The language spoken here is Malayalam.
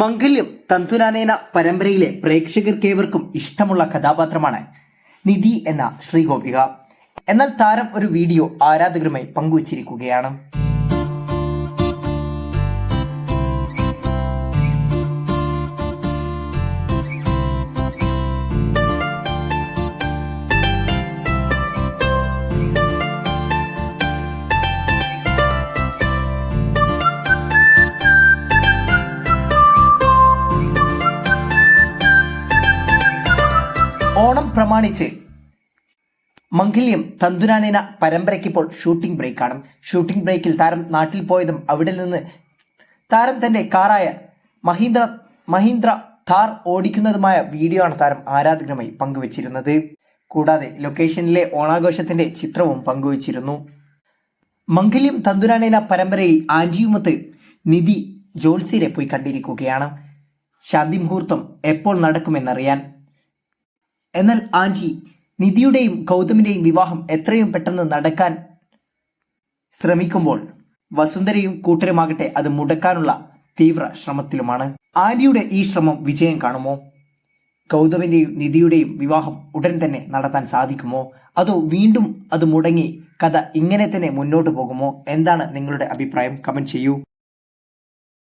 മംഗല്യം തന്തുനാനേന പരമ്പരയിലെ പ്രേക്ഷകർക്കേവർക്കും ഇഷ്ടമുള്ള കഥാപാത്രമാണ് നിധി എന്ന ശ്രീഗോപിക. എന്നാൽ താരം ഒരു വീഡിയോ ആരാധകരുമായി പങ്കുവച്ചിരിക്കുകയാണ്. ഓണം പ്രമാണിച്ച് മംഗല്യം തന്തുനാനേന പരമ്പരയ്ക്കിപ്പോൾ ഷൂട്ടിംഗ് ബ്രേക്ക് ആണ് ഷൂട്ടിംഗ് ബ്രേക്കിൽ താരം നാട്ടിൽ പോയതും അവിടെ നിന്ന് താരം തന്റെ കാറായ മഹീന്ദ്ര മഹീന്ദ്ര താർ ഓടിക്കുന്നതുമായ വീഡിയോ ആണ് താരം ആരാധകരുമായി പങ്കുവച്ചിരുന്നത്. കൂടാതെ ലൊക്കേഷനിലെ ഓണാഘോഷത്തിന്റെ ചിത്രവും പങ്കുവച്ചിരുന്നു. മംഗല്യം തന്തുരാനേന പരമ്പരയിൽ ആൻജിയുമൊത്ത് നിധി ജോത്സ്യരെ പോയി കണ്ടിരിക്കുകയാണ്. ശാന്തി മുഹൂർത്തം എപ്പോൾ നടക്കുമെന്നറിയാൻ എന്നാൽ ആന്റി നിധിയുടെയും ഗൗതമിന്റെയും വിവാഹം എത്രയും പെട്ടെന്ന് നടക്കാൻ ശ്രമിക്കുമ്പോൾ വസുന്ധരയും കൂട്ടരുമാകട്ടെ അത് മുടക്കാനുള്ള തീവ്ര ശ്രമത്തിലുമാണ്. ആന്റിയുടെ ഈ ശ്രമം വിജയം കാണുമോ? ഗൗതമിന്റെയും നിധിയുടെയും വിവാഹം ഉടൻ തന്നെ നടത്താൻ സാധിക്കുമോ? അതോ വീണ്ടും അത് മുടങ്ങി കഥ ഇങ്ങനെ തന്നെ മുന്നോട്ട് പോകുമോ? എന്താണ് നിങ്ങളുടെ അഭിപ്രായം? കമന്റ് ചെയ്യൂ.